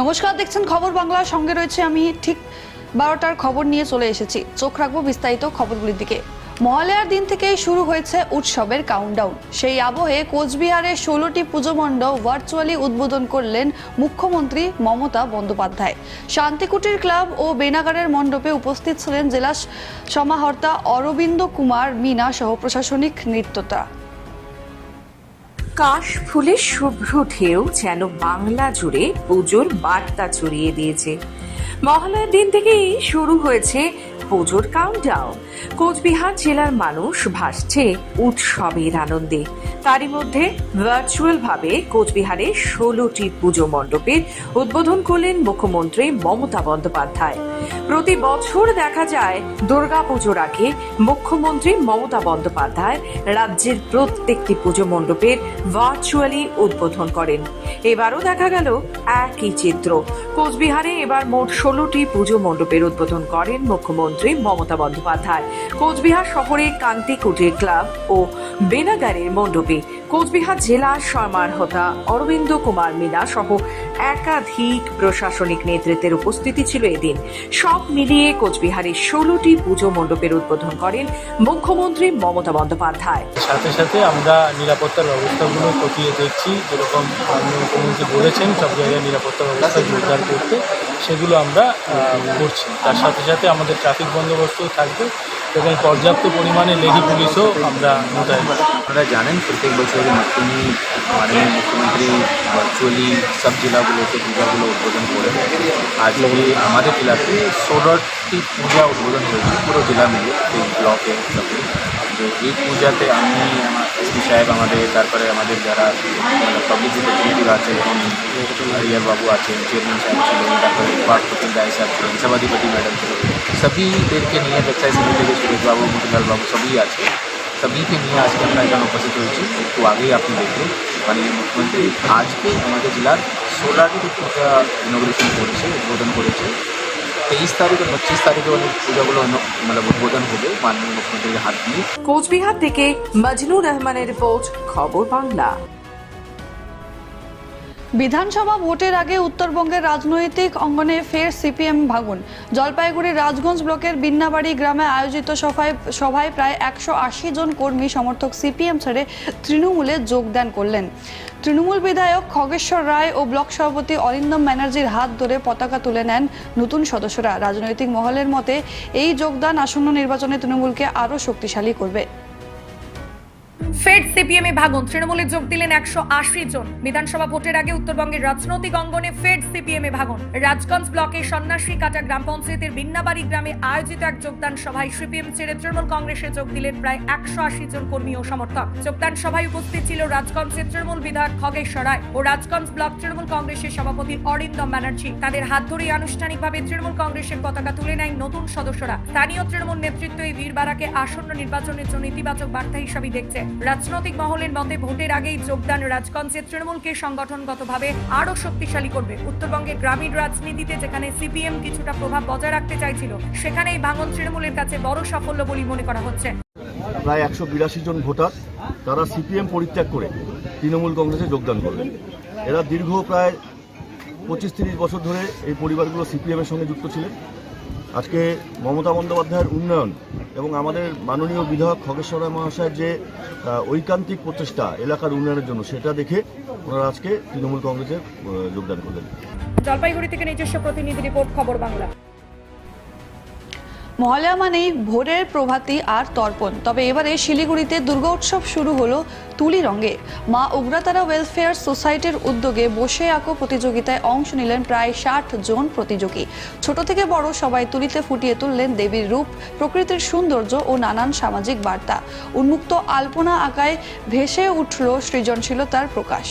নমস্কার, দেখছেন খবর বাংলার সঙ্গে রয়েছে আমি ঠিক বারোটার খবর নিয়ে চলে এসেছি। চোখ রাখব বিস্তারিত খবরগুলির দিকে। মহালয়ার দিন থেকেই শুরু হয়েছে উৎসবের কাউন্টডাউন সেই আবহে কোচবিহারে ষোলোটি পুজো মণ্ডপ ভার্চুয়ালি উদ্বোধন করলেন মুখ্যমন্ত্রী মমতা বন্দ্যোপাধ্যায়। শান্তিকুটির ক্লাব ও বেনাগারের মণ্ডপে উপস্থিত ছিলেন জেলা সমাহর্তা অরবিন্দ কুমার মিনা সহ প্রশাসনিক নৃত্যতা। কাশ ফুলের শুভ্র ঢেউ যেন বাংলা জুড়ে পুজোর বার্তা ছড়িয়ে দিয়েছে। মহালয়ার দিন থেকেই শুরু হয়েছে পুজোর কাউন্টডাউন কোচবিহার জেলার মানুষ ভাসছে উৎসবের আনন্দে। তারই মধ্যে ভার্চুয়াল ভাবে কোচবিহারে ষোলোটি পুজো মণ্ডপের উদ্বোধন করলেন মুখ্যমন্ত্রী মমতা বন্দ্যোপাধ্যায়। প্রতি বছর দেখা যায় দুর্গাপুজোর আগে মুখ্যমন্ত্রী মমতা বন্দ্যোপাধ্যায় রাজ্যের প্রত্যেকটি পুজো মণ্ডপের ভার্চুয়ালি উদ্বোধন করেন। এবারও দেখা গেল একই চিত্র। কোচবিহারে এবার মোট ষোলোটি পুজো মণ্ডপের উদ্বোধন করেন মুখ্যমন্ত্রী মমতা বন্দ্যোপাধ্যায়। কোচবিহার শহরে কান্তি কুটির ক্লাব ও বেনাগারের মণ্ডপে কোচবিহার জেলা সমারহতা অরবিন্দ কুমার মিনা সহ একাধিক প্রশাসনিক নেতৃত্বের উপস্থিতি ছিল এদিন। সব মিলিয়ে কোচবিহারের ষোলোটি পুজো মণ্ডপের উদ্বোধন করেন মুখ্যমন্ত্রী মমতা বন্দ্যোপাধ্যায়। সাথে সাথে আমরা নিরাপত্তার ব্যবস্থাগুলো খতিয়ে দেখছি, যেরকম মুখ্যমন্ত্রী বলেছেন, সব জায়গায় নিরাপত্তা ব্যবস্থা জোরদার করতে সেগুলো আমরা করছি। তার সাথে সাথে আমাদের ট্রাফিক বন্দোবস্তও থাকবে এবং পর্যাপ্ত পরিমাণে লেডি পুলিশও আমরা মোতায়েন আপনারা জানেন, প্রত্যেক বছরই তিনি মাননীয় মুখ্যমন্ত্রী ভার্চুয়ালি সব জেলাগুলোতে পূজাগুলো উদ্বোধন করে আজকে আমাদের জেলাতে ষোলোটি পূজা উদ্বোধন হয়েছে, পুরো জেলা মিলে, এই ব্লকে এই পূজাতে আমি আমার এসপি সাহেব আমাদের, তারপরে আমাদের যারা পাবলিক রিপ্রেজেন্টেটিভ আছে যেমন হরিয়ার বাবু আছেন চেয়ারম্যান সাহেব ছিলেন, তারপরে পার্ক রায় সাহেব ছিলেন, সভাধিপতি ম্যাডাম ছিলেন, সবইদেরকে নিয়ে এক্সাইজ থেকে সুরেশ বাবু, মতিলাল বাবু সবই আছে। সবইকে নিয়ে আজকে আমরা এখানে উপস্থিত হয়েছি। একটু আগেই আপনি দেখলেন। মাননীয় মুখ্যমন্ত্রী আজকে আমাদের জেলার সোলারটি পূজা ইনোগ্রেশন করেছে, উদ্বোধন করেছে। তেইশ তারিখ ও পঁচিশ তারিখে অনেক পূজাগুলো মানে উদ্বোধন হবে মাননীয় মুখ্যমন্ত্রীর হাত দিয়ে কোচবিহার থেকে মজনুর রহমানের রিপোর্ট, খবর বাংলা। বিধানসভা ভোটের আগে উত্তরবঙ্গের রাজনৈতিক অঙ্গনে ফের সিপিএম ভাগুন জলপাইগুড়ির রাজগঞ্জ ব্লকের বিন্নাবাড়ি গ্রামে আয়োজিত সভায় সভায় প্রায় একশো আশি জন কর্মী সমর্থক সিপিএম ছেড়ে তৃণমূলে যোগদান করলেন। তৃণমূল বিধায়ক খগেশ্বর রায় ও ব্লক সভাপতি অরিন্দম ব্যানার্জির হাত ধরে পতাকা তুলে নেন নতুন সদস্যরা। রাজনৈতিক মহলের মতে, এই যোগদান আসন্ন নির্বাচনে তৃণমূলকে আরও শক্তিশালী করবে। ফেড সিপিএম এ ভাঙন। তৃণমূলে যোগ দিলেন একশো আশি জন। বিধানসভা ভোটের আগে উত্তরবঙ্গের রাজনৈতিক অঙ্গনে ফেড সিপিএম এ ভাঙন। রাজগঞ্জ ব্লকের সন্ন্যাসী কাটা গ্রাম পঞ্চায়েতের বিন্নাবাড়ি গ্রামে আয়োজিত এক যোগদান সভায় সিপিএম ছেড়ে তৃণমূল কংগ্রেসে যোগ দিলেন প্রায় একশো আশি জন কর্মী ও সমর্থক। যোগদান সভায় উপস্থিত ছিল রাজগঞ্জের তৃণমূল বিধায়ক খগেশ্বর রায় ও রাজগঞ্জ ব্লক তৃণমূল কংগ্রেসের সভাপতি অরিন্দম ব্যানার্জি। তাদের হাত ধরেই আনুষ্ঠানিকভাবে তৃণমূল কংগ্রেসের পতাকা তুলে নেয় নতুন সদস্যরা। স্থানীয় তৃণমূল নেতৃত্ব এই বীরবারাকে আসন্ন নির্বাচনের জন্য ইতিবাচক বার্তা হিসাবে দেখছে। রাজনৈতিক মহলের মতে ভোটের আগেই যোগদান রাজগঞ্জের তৃণমূলকে সংগঠনগতভাবে আরও শক্তিশালী করবে। উত্তরবঙ্গের গ্রামীণ রাজনীতিতে যেখানে সিপিএম কিছুটা প্রভাব বজায় রাখতে চাইছিল সেখানে এই ভাঙন তৃণমূলের কাছে বড় সাফল্য বলে মনে করা হচ্ছে। প্রায় একশো বিরাশি জন ভোটার তারা সিপিএম পরিত্যাগ করে তৃণমূল কংগ্রেসে যোগদান করলেন এরা দীর্ঘ প্রায় পঁচিশ তিরিশ বছর ধরে এই পরিবারগুলো সিপিএমের সঙ্গে যুক্ত ছিলেন। আজকে মমতা বন্দ্যোপাধ্যায়ের উন্নয়ন এবং আমাদের মাননীয় বিধায়ক খগেশ্বর রায় মহাশয়ের যে ঐকান্তিক প্রচেষ্টা এলাকার উন্নয়নের জন্য, সেটা দেখে ওনারা আজকে তৃণমূল কংগ্রেসে যোগদান করলেন। জলপাইগুড়ি থেকে নিজস্ব প্রতিনিধি রিপোর্ট, খবর বাংলা। মহালয়া মানেই ভোরের প্রভাতী আর তর্পণ। তবে এবারে শিলিগুড়িতে দুর্গোৎসব শুরু হলো তুলি রঙে। মা উগ্রতারা ওয়েলফেয়ার সোসাইটির উদ্যোগে বসে আঁকো প্রতিযোগিতায় অংশ নিলেন প্রায় ষাট জন প্রতিযোগী। ছোট থেকে বড় সবাই তুলিতে ফুটিয়ে তুললেন দেবীর রূপ, প্রকৃতির সৌন্দর্য ও নানান সামাজিক বার্তা। উন্মুক্ত আলপনা আঁকায় ভেসে উঠল সৃজনশীলতার প্রকাশ।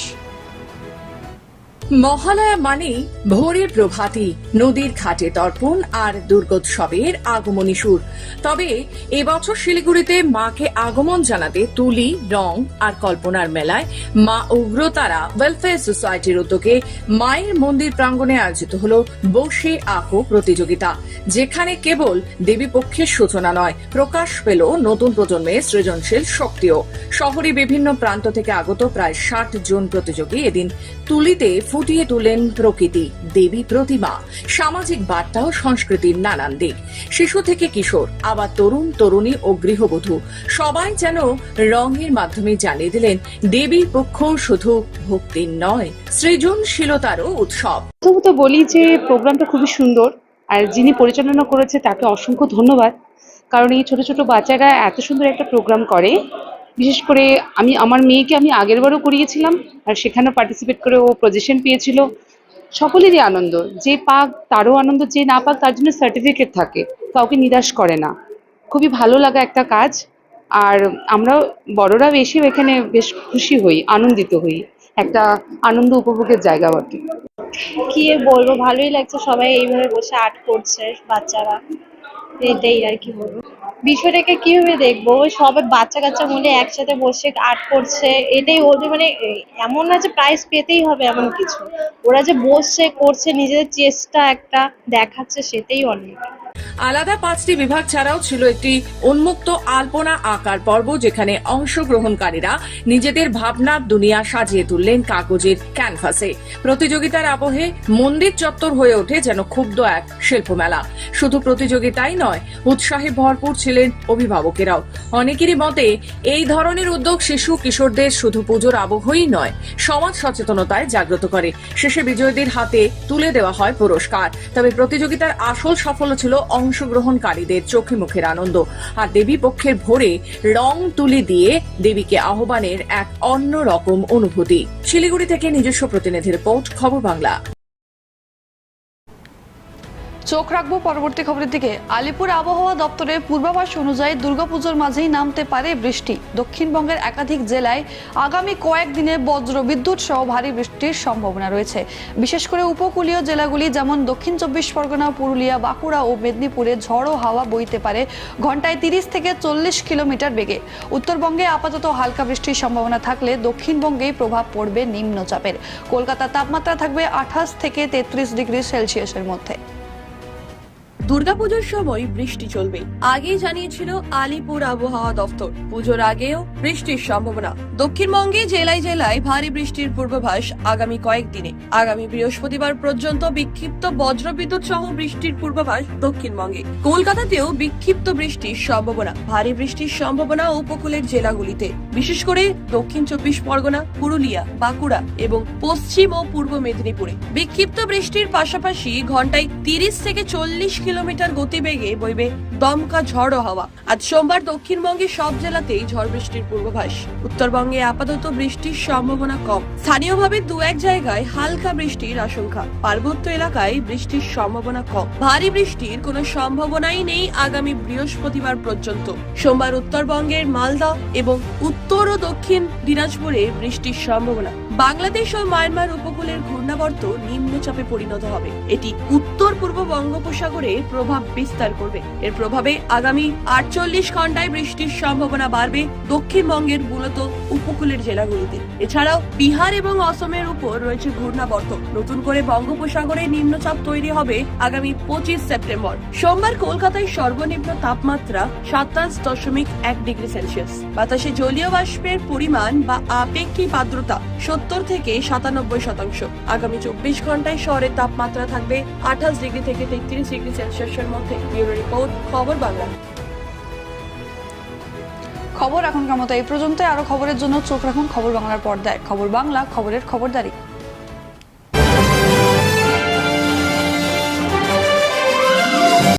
মহালয়া মানেই ভোরের প্রভাতি নদীর ঘাটে তর্পণ আর দুর্গোৎসবের আগমনী সুর। তবে এবছর শিলিগুড়িতে মাকে আগমন জানাতে তুলি, রং আর কল্পনার মেলায় মা উগ্রতারা ওয়েলফেয়ার সোসাইটির উদ্যোগে মায়ের মন্দির প্রাঙ্গণে আয়োজিত হল বসে আঁকো প্রতিযোগিতা, যেখানে কেবল দেবী পক্ষের সূচনা নয়, প্রকাশ পেল নতুন প্রজন্মের সৃজনশীল শক্তিও। শহরে বিভিন্ন প্রান্ত থেকে আগত প্রায় ষাট জন প্রতিযোগী এদিন তুলিতে ফুটিয়ে তোলেন প্রকৃতি, দেবী প্রতিমা, সামাজিক বার্তা ও সংস্কৃতির নানান দিক। শিশু থেকে কিশোর, আবার তরুণ, তরুণী ও গৃহবধূ, সবাই যেন রঙের মাধ্যমে জানিয়ে দিলেন দেবীর পক্ষ শুধু ভক্তির নয়, সৃজনশীলতারও উৎসব। প্রথমত বলি যে প্রোগ্রামটা খুবই সুন্দর, আর যিনি পরিচালনা করেছে তাকে অসংখ্য ধন্যবাদ। কারণ এই ছোট ছোট বাচ্চারা এত সুন্দর একটা প্রোগ্রাম করে বিশেষ করে আমি, আমার মেয়েকে আমি আগেরবারও করিয়েছিলাম, আর সেখানেও পার্টিসিপেট করে ও পজিশন পেয়েছিল। সকলেরই আনন্দ, যে পাক তারও আনন্দ, যে না পাক তার জন্য সার্টিফিকেট থাকে, কাউকে নিরাশ করে না। খুবই ভালো লাগা একটা কাজ, আর আমরাও বড়রাও এসেও এখানে বেশ খুশি হই, আনন্দিত হই, একটা আনন্দ উপভোগের জায়গা বটে। কি বলব, ভালোই লাগছে সবাই এইভাবে বসে আর্ট করছে, বাচ্চারা, এটাই আর কি বলব। বিষয়টাকে কীভাবে দেখব? সবাই বাচ্চা কাচ্চা মিলে একসাথে বসে আর্ট করছে, এটাই ওদের মানে এমন না যে প্রাইজ পেতেই হবে এমন কিছু। ওরা যে বসছে, করছে, নিজেদের চেষ্টা একটা দেখাচ্ছে, সেটাই অনেক আলাদা পাঁচটি বিভাগ ছাড়াও ছিল একটি উন্মুক্ত আলপনা আঁকার পর্ব যেখানে অংশগ্রহণকারীরা নিজেদের ভাবনার দুনিয়া সাজিয়ে তুললেন কাগজের ক্যানভাসে। প্রতিযোগিতার আবহে মন্দির চত্বর হয়ে ওঠে যেন ক্ষুব্ধ এক শিল্পমেলা। শুধু প্রতিযোগিতাই নয়, উৎসাহে ভরপুর ছিলেন অভিভাবকেরাও। অনেকেরই মতে, এই ধরনের উদ্যোগ শিশু কিশোরদের শুধু পুজোর আবহই নয়, সমাজ সচেতনতায় জাগ্রত করে। শেষে বিজয়ীদের হাতে তুলে দেওয়া হয় পুরস্কার। তবে প্রতিযোগিতার আসল সাফল্য ছিল অংশগ্রহণকারীদের চোখে মুখের আনন্দ। আর দেবী পক্ষের ভোরে রং তুলি দিয়ে দেবীকে আহ্বানের এক অন্য রকম অনুভূতি। শিলিগুড়ি থেকে নিজস্ব প্রতিনিধি রিপোর্ট, খবর বাংলা। চোখ রাখব পরবর্তী খবরের দিকে। আলিপুর আবহাওয়া দপ্তরের পূর্বাভাস অনুযায়ী দুর্গাপুজোর মাঝেই নামতে পারে বৃষ্টি। দক্ষিণবঙ্গের একাধিক জেলায় আগামী কয়েকদিনে বজ্র বিদ্যুৎ সহ ভারী বৃষ্টির সম্ভাবনা রয়েছে। বিশেষ করে উপকূলীয় জেলাগুলি যেমন দক্ষিণ চব্বিশ পরগনা, পুরুলিয়া, বাঁকুড়া ও মেদিনীপুরে ঝড়ো হাওয়া বইতে পারে ঘন্টায় তিরিশ থেকে চল্লিশ কিলোমিটার বেগে। উত্তরবঙ্গে আপাতত হালকা বৃষ্টির সম্ভাবনা থাকলে দক্ষিণবঙ্গেই প্রভাব পড়বে নিম্নচাপের। কলকাতার তাপমাত্রা থাকবে আঠাশ থেকে তেত্রিশ ডিগ্রি সেলসিয়াসের মধ্যে। দুর্গাপুজোর সময় বৃষ্টি চলবে। আগেই জানিয়েছিল আলিপুর আবহাওয়া দফতর। পুজোর আগেও বৃষ্টির সম্ভাবনা। দক্ষিণবঙ্গে জেলায় জেলায় ভারী বৃষ্টির পূর্বাভাস আগামী কয়েকদিনে। আগামী বৃহস্পতিবার পর্যন্ত বিক্ষিপ্ত বজ্রবিদ্যুৎ সহ বৃষ্টির পূর্বাভাস দক্ষিণবঙ্গে। কলকাতাতেও বিক্ষিপ্ত বৃষ্টির সম্ভাবনা। ভারী বৃষ্টির সম্ভাবনা উপকূলের জেলাগুলিতে। বিশেষ করে দক্ষিণ চব্বিশ পরগনা, পুরুলিয়া, বাঁকুড়া এবং পশ্চিম ও পূর্ব মেদিনীপুরে। বিক্ষিপ্ত বৃষ্টির পাশাপাশি ঘন্টায় তিরিশ থেকে চল্লিশ কিলোমিটার গতিবেগে বইবে দমকা ঝড়ো হাওয়া। আজ সোমবার দক্ষিণবঙ্গের সব জেলাতেই ঝড় বৃষ্টির পূর্বাভাস। উত্তরবঙ্গে আপাতত বৃষ্টির সম্ভাবনা কম। স্থানীয়ভাবে দু এক জায়গায় হালকা বৃষ্টির আশঙ্কা। পার্বত্য এলাকায় বৃষ্টির সম্ভাবনা কম। ভারী বৃষ্টির কোনো সম্ভাবনাই নেই আগামী বৃহস্পতিবার পর্যন্ত। সোমবার উত্তরবঙ্গের মালদা এবং উত্তর ও দক্ষিণ দিনাজপুরে বৃষ্টির সম্ভাবনা। বাংলাদেশ ও মায়ানমার উপকূলের ঘূর্ণাবর্ত নিম্নচাপে পরিণত হবে। এটি উত্তর পূর্ব বঙ্গোপসাগরে প্রভাব বিস্তার করবে। এর প্রভাবে আগামী আটচল্লিশ ঘন্টায় বৃষ্টির সম্ভাবনা বাড়বে দক্ষিণবঙ্গের মূলত উপকূলের জেলাগুলিতে। এছাড়াও বিহার এবং অসমের উপর রয়েছে ঘূর্ণাবর্ত। নতুন করে বঙ্গোপসাগরে নিম্নচাপ তৈরি হবে আগামী পঁচিশ সেপ্টেম্বর। সোমবার কলকাতায় সর্বনিম্ন তাপমাত্রা সাতাশ দশমিক এক ডিগ্রি সেলসিয়াস। বাতাসে জলীয় বাষ্পের পরিমাণ বা আপেক্ষিক আর্দ্রতা সত্তর থেকে সাতানব্বই শতাংশ। আগামী চব্বিশ ঘন্টায় শহরের তাপমাত্রা থাকবে আঠাশ ডিগ্রি থেকে তেত্রিশ ডিগ্রি সেলসিয়াসের মধ্যে। ব্যুরো রিপোর্ট, খবর বাংলা। খবর এখনকার মতো এই পর্যন্ত আরও খবরের জন্য চোখ রাখুন খবর বাংলার পর্দায়। খবর বাংলা, খবরের খবরদারি।